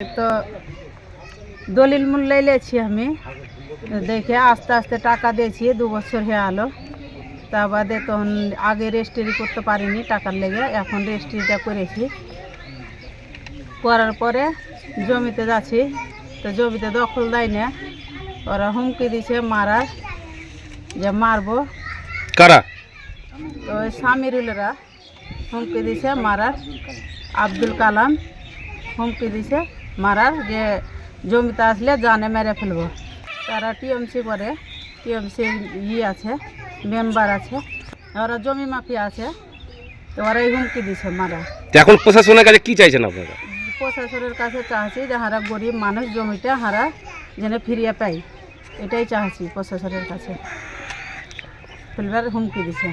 তো দলিল মূল্যে লেছি আমি। দেখে আস্তে আস্তে টাকা দিয়েছি দু বছর হয়ে আলো। তা বাদে তখন আগে রেজিস্ট্রি করতে পারিনি টাকার লেগে এখন রেজিস্ট্রিটা করেছি। করার পরে জমিতে যাচ্ছি তো জমিতে দখল দেয় না। ওরা হুমকি দিছে মারার যে মারবো। কারা? তো ওই সামিরুলরা হুমকি দিছে মারার। আব্দুল কালাম হুমকি দিছে। মারার যে জমিতে আসলে জানে মেরে ফেলব। তারা টিএমসি করে টিএমসি ই আছে মেম্বার আছে ওরা জমি মাফিয়া আছে তো ওরা এই হুমকি দিছে মারা এখন প্রশাসনের কাছে কি চাইছেন আপনারা? প্রশাসনের কাছে চাচ্ছি যে হারা গরিব মানুষ জমিটা হারা যেন ফিরিয়ে পাই। এটাই চাচ্ছি প্রশাসনের কাছে। ফেলবার হুমকি দিছে।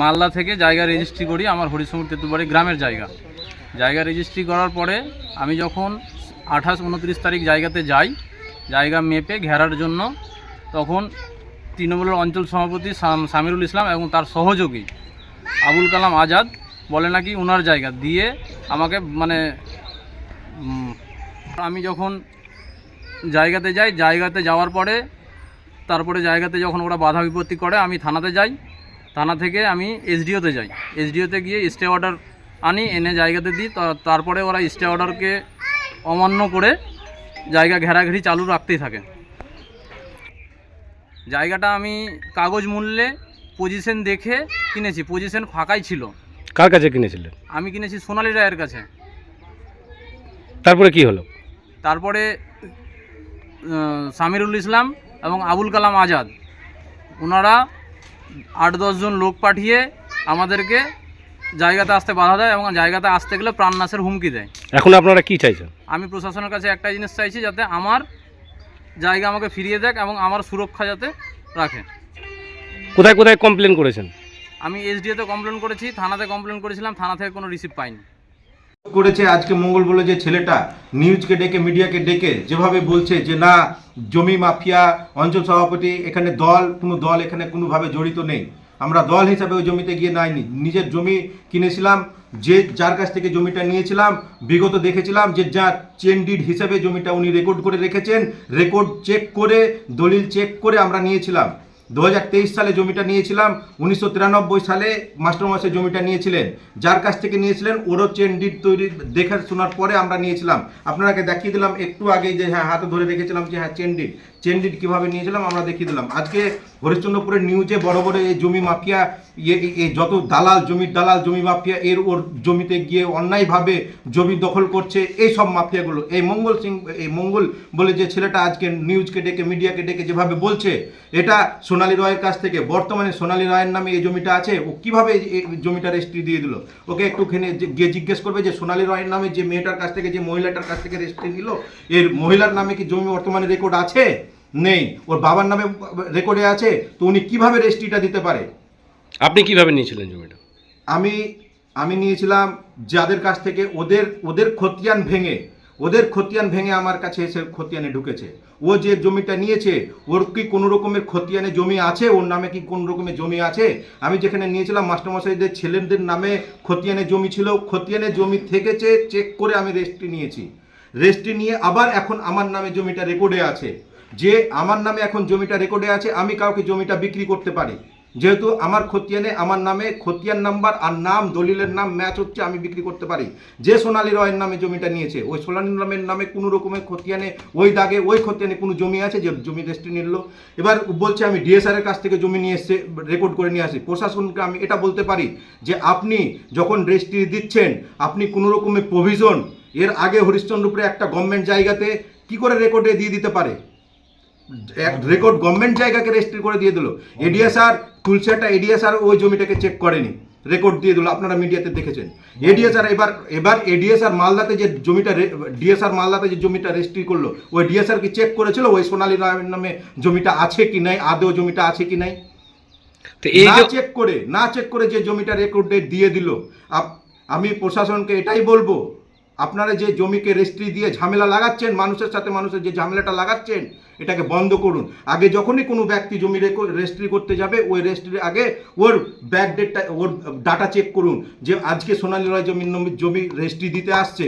মালদা থেকে জায়গা রেজিস্ট্রি করি আমার হরিসমুর তেতুবাড়ি গ্রামের জায়গা। জায়গা রেজিস্ট্রি করার পরে আমি যখন আঠাশ উনত্রিশ তারিখ জায়গাতে যাই, জায়গা মেপে ঘেরার জন্য, তখন তৃণমূলের অঞ্চল সভাপতি সামিরুল ইসলাম এবং তার সহযোগী আবুল কালাম আজাদ বলে নাকি ওনার জায়গা দিয়ে আমাকে মানে আমি যখন জায়গাতে যাই, জায়গাতে যাওয়ার পরে, তারপরে জায়গাতে যখন ওরা বাধা বিপত্তি করে, আমি থানাতে যাই। থানা থেকে আমি এসডিওতে যাই। এসডিওতে গিয়ে স্টে অর্ডার আনি এনে জায়গাতে দিই। তারপরে ওরা স্টে অর্ডারকে অমান্য করে জায়গা ঘেরাঘেরি চালু রাখতেই থাকে। জায়গাটা আমি কাগজ মূল্যে পজিশন দেখে কিনেছি। পজিশন ফাঁকাই ছিল। কার কাছে কিনেছিলেন? আমি কিনেছি সোনালি রায়ের কাছে। তারপরে কি হলো? তারপরে সামিরুল ইসলাম এবং আবুল কালাম আজাদ ওনারা আট দশজন লোক পাঠিয়ে আমাদেরকে জায়গাতে আসতে বাধা দেয় এবং জায়গাতে আসতে গেলে প্রাণনাশের হুমকি দেয়। এখন আপনারা কি চাইছেন? আমি প্রশাসনের কাছে একটা জিনিস চাইছি যাতে আমার জায়গা আমাকে ফিরিয়ে দেয় এবং আমার সুরক্ষা যাতে রাখে। কোথায় কোথায় কমপ্লেন করেছেন? আমি এসডিওতে কমপ্লেন করেছি থানাতে কমপ্লেন করেছিলাম থানা থেকে কোনো রিসিভ পাইনি। করেছে আজকে মঙ্গল বলে যে ছেলেটা নিউজকে ডেকে মিডিয়াকে ডেকে যেভাবে বলছে যে না জমি মাফিয়া অঞ্চল সভাপতি এখানে দল কোনো দল এখানে কোনোভাবে জড়িত নেই। আমরা দল হিসাবে ওই জমিতে গিয়ে নাইনি নিজের জমি কিনেছিলাম, যে যার কাছ থেকে জমিটা নিয়েছিলাম, বিগত দেখেছিলাম যে যা চেন ডিড হিসেবে জমিটা উনি রেকর্ড করে রেখেছেন রেকর্ড চেক করে, দলিল চেক করে আমরা নিয়েছিলাম। দু হাজার তেইশ সালে জমিটা নিয়েছিলাম, উনিশশো তিরানব্বই সালে মাস্টারমশাই জমিটা নিয়েছিলেন। যার কাছ থেকে নিয়েছিলেন, ওরও চেন ডিড তৈরি দেখে শোনার পরে আমরা নিয়েছিলাম। আপনাকে দেখিয়ে দিলাম, একটু আগে যে হ্যাঁ হাতে ধরে রেখেছিলাম যে হ্যাঁ চেন ডিড চেন ডিড কীভাবে নিয়েছিলাম আমরা দেখিয়ে দিলাম। আজকে হরিশ্চন্দ্রপুরের নিউজে বড় বড় এই জমি মাফিয়া ইয়ে যত দালাল জমির দালাল জমি মাফিয়া, এর ওর জমিতে গিয়ে অন্যায়ভাবে জমি দখল করছে, এই সব মাফিয়াগুলো। এই মঙ্গল সিং, এই মঙ্গল বলে যে ছেলেটা আজকে নিউজকে ডেকে মিডিয়াকে ডেকে যেভাবে বলছে, এটা সোনালী রয়ের কাছ থেকে, বর্তমানে সোনালী রায়ের নামে এই জমিটা আছে, ও কীভাবে জমিটা রেজিস্ট্রি দিয়ে দিল? ওকে একটুখানি গিয়ে জিজ্ঞেস করবে যে সোনালী রয়ের নামে যে মেয়েটার কাছ থেকে, যে মহিলাটার কাছ থেকে রেজিস্ট্রি নিল, এর মহিলার নামে কি জমি বর্তমানে রেকর্ড আছে? নেই। ওর বাবার নামে রেকর্ডে আছে তো উনি কীভাবে রেজিস্ট্রিটা দিতে পারে? আপনি কীভাবে নিয়েছিলেন জমিটা? আমি আমি নিয়েছিলাম যাদের কাছ থেকে ওদের ওদের খতিয়ান ভেঙে ওদের খতিয়ান ভেঙে আমার কাছে এসে খতিয়ানে ঢুকেছে। ও যে জমিটা নিয়েছে ওর কি কোনো রকমের খতিয়ানে জমি আছে? ওর নামে কি কোনো রকমের জমি আছে? আমি যেখানে নিয়েছিলাম মাস্টারমশাইদের ছেলেদের নামে খতিয়ানে জমি ছিল খতিয়ানে জমি থেকেছে চেক করে আমি রেজিস্ট্রি নিয়েছি। রেজিস্ট্রি নিয়ে আবার এখন আমার নামে জমিটা রেকর্ডে আছে। যে আমার নামে এখন জমিটা রেকর্ডে আছে, আমি কাউকে জমিটা বিক্রি করতে পারি। যেহেতু আমার খতিয়ানে আমার নামে খতিয়ান নাম্বার আর নাম, দলিলের নাম ম্যাচ হচ্ছে, আমি বিক্রি করতে পারি। যে সোনালী রয়ের নামে জমিটা নিয়েছে, ওই সোনালী নামের নামে কোনো রকমের খতিয়ানে, ওই দাগে, ওই খতিয়ানে কোনো জমি আছে যে জমি রেজিস্ট্রি নিল? এবার বলছে, আমি ডিএসআর এর কাছ থেকে জমি নিয়ে এসে রেকর্ড করে নিয়ে আসি। প্রশাসনকে আমি এটা বলতে পারি যে আপনি যখন রেজিস্ট্রি দিচ্ছেন, আপনি কোনো রকমের প্রভিশন এর আগে হরিশ্চন্দ্রপুরে একটা গভর্নমেন্ট জায়গাতে কি করে রেকর্ডে দিয়ে দিতে পারে? রেকর্ড গভর্নমেন্ট জায়গাকে রেজিস্ট্রি করে দিয়ে দিল। এডিএসআর তুলসিয়াটা এডিএসআর ওই জমিটাকে চেক করেনি। রেকর্ড দিয়ে দিল আপনারা মিডিয়াতে দেখেছেন। এডিএসআর এবার এবার এডিএসআর মালদাতে যে জমিটা ডিএসআর মালদাতে যে জমিটা রেজিস্ট্রি করল ওই ডিএসআর কি চেক করেছিল? ওই সোনালী নামে জমিটা আছে কি নাই? আদৌ জমিটা আছে কি নাই? না চেক করে না চেক করে যে জমিটা রেকর্ডে দিয়ে দিল। আমি প্রশাসনকে এটাই বলব আপনারা যে জমিকে রেজিস্ট্রি দিয়ে ঝামেলা লাগাচ্ছেন মানুষের সাথে মানুষের যে ঝামেলাটা লাগাচ্ছেন এটাকে বন্ধ করুন। আগে যখনই কোনো ব্যক্তি জমি রেজিস্ট্রি করতে যাবে, ওই রেজিস্ট্রির আগে ওর ব্যাক ডেটটা ওর ডাটা চেক করুন যে আজকে সোনালী রয় জমি জমি রেজিস্ট্রি দিতে আসছে।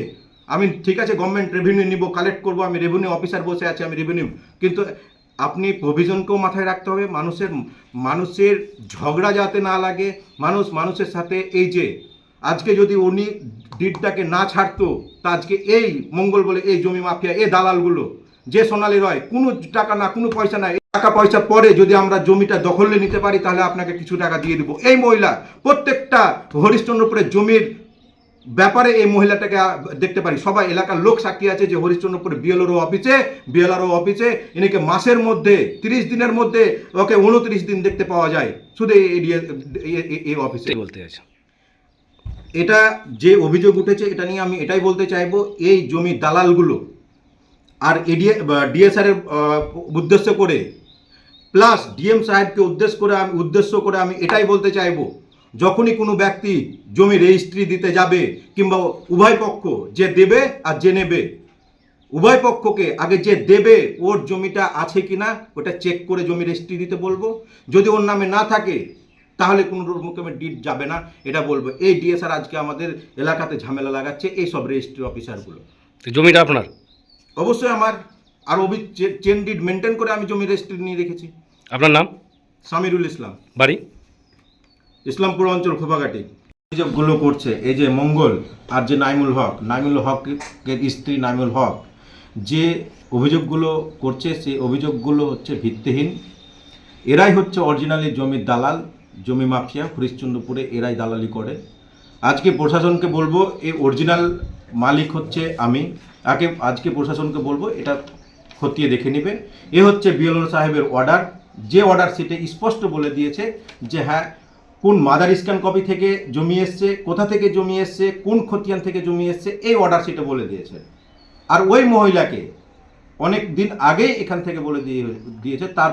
আমি ঠিক আছে গভর্নমেন্ট রেভিনিউ নিব কালেক্ট করব, আমি রেভিনিউ অফিসার বসে আছি, আমি রেভিনিউ কিন্তু আপনি প্রভিশনকেও মাথায় রাখতে হবে, মানুষের মানুষের ঝগড়া যাতে না লাগে, মানুষ, মানুষের সাথে এই যে, আজকে যদি উনি ডিডটাকে না ছাড়তো, তা আজকে এই মঙ্গল বলে এই জমি মাফিয়া, এই দালালগুলো যে সোনালি রয় কোনো টাকা না কোনো পয়সা না টাকা পয়সা পরে যদি আমরা জমিটা দখলে নিতে পারি তাহলে আপনাকে কিছু টাকা দিয়ে দেবো। এই মহিলা প্রত্যেকটা হরিশ্চন্দ্রপুরের জমির ব্যাপারে এই মহিলাটাকে দেখতে পারি। সবাই এলাকার লোক সাক্ষী আছে যে হরিশ্চন্দ্রপুরে বিএলআরও অফিসে বিএলআরও অফিসে ইনিকে মাসের মধ্যে তিরিশ দিনের মধ্যে ওকে উনত্রিশ দিন দেখতে পাওয়া যায়। শুধু এই অফিসে। বলতে চাইছেন এটা যে অভিযোগ উঠেছে এটা নিয়ে আমি এটাই বলতে চাইব এই জমি দালালগুলো আর এডিএ ডিএসআর এর আহ, উদ্দেশ্য করে প্লাস ডিএম সাহেবকে উদ্দেশ্য করে আমি উদ্দেশ্য করে আমি এটাই বলতে চাইব যখনই কোনো ব্যক্তি জমি রেজিস্ট্রি দিতে যাবে কিংবা উভয় পক্ষ যে দেবে আর যে নেবে উভয় পক্ষকে আগে যে দেবে ওর জমিটা আছে কিনা ওটা চেক করে জমি রেজিস্ট্রি দিতে বলব। যদি ওর নামে না থাকে তাহলে কোনো রকমের ডিট যাবে না এটা বলব। এই ডিএসআর আজকে আমাদের এলাকাতে ঝামেলা লাগাচ্ছে এই সব রেজিস্ট্রি অফিসারগুলো জমিটা আপনার? অবশ্যই আমার আর অভি চেন ডিট মেনটেন করে আমি জমি রেজিস্ট্রি নিয়ে রেখেছি। আপনার নাম? সামিরুল ইসলাম। বাড়ি? ইসলামপুর অঞ্চল খোপাঘাটি। অভিযোগগুলো করছে এই যে মঙ্গল আর যে নাইমুল হক নাইমুল হকের স্ত্রী নাইমুল হক যে অভিযোগগুলো করছে সেই অভিযোগগুলো হচ্ছে ভিত্তিহীন। এরাই হচ্ছে অরিজিনালি জমির দালাল জমি মাফিয়া হরিশ্চন্দ্রপুরে এরাই দালালি করে। আজকে প্রশাসনকে বলব এই অরিজিনাল মালিক হচ্ছে আমি। আগে আজকে প্রশাসনকে বলব, এটা খতিয়ে দেখে নেবে এ হচ্ছে বিএলও সাহেবের অর্ডার যে অর্ডার সেটা স্পষ্ট বলে দিয়েছে যে হ্যাঁ কোন মাদার স্ক্যান কপি থেকে জমি এসছে, কোথা থেকে জমি এসছে, কোন খতিয়ান থেকে জমি এসছে, এই অর্ডার সেটা বলে দিয়েছে। আর ওই মহিলাকে অনেক দিন আগেই এখান থেকে বলে দিয়ে দিয়েছে, তার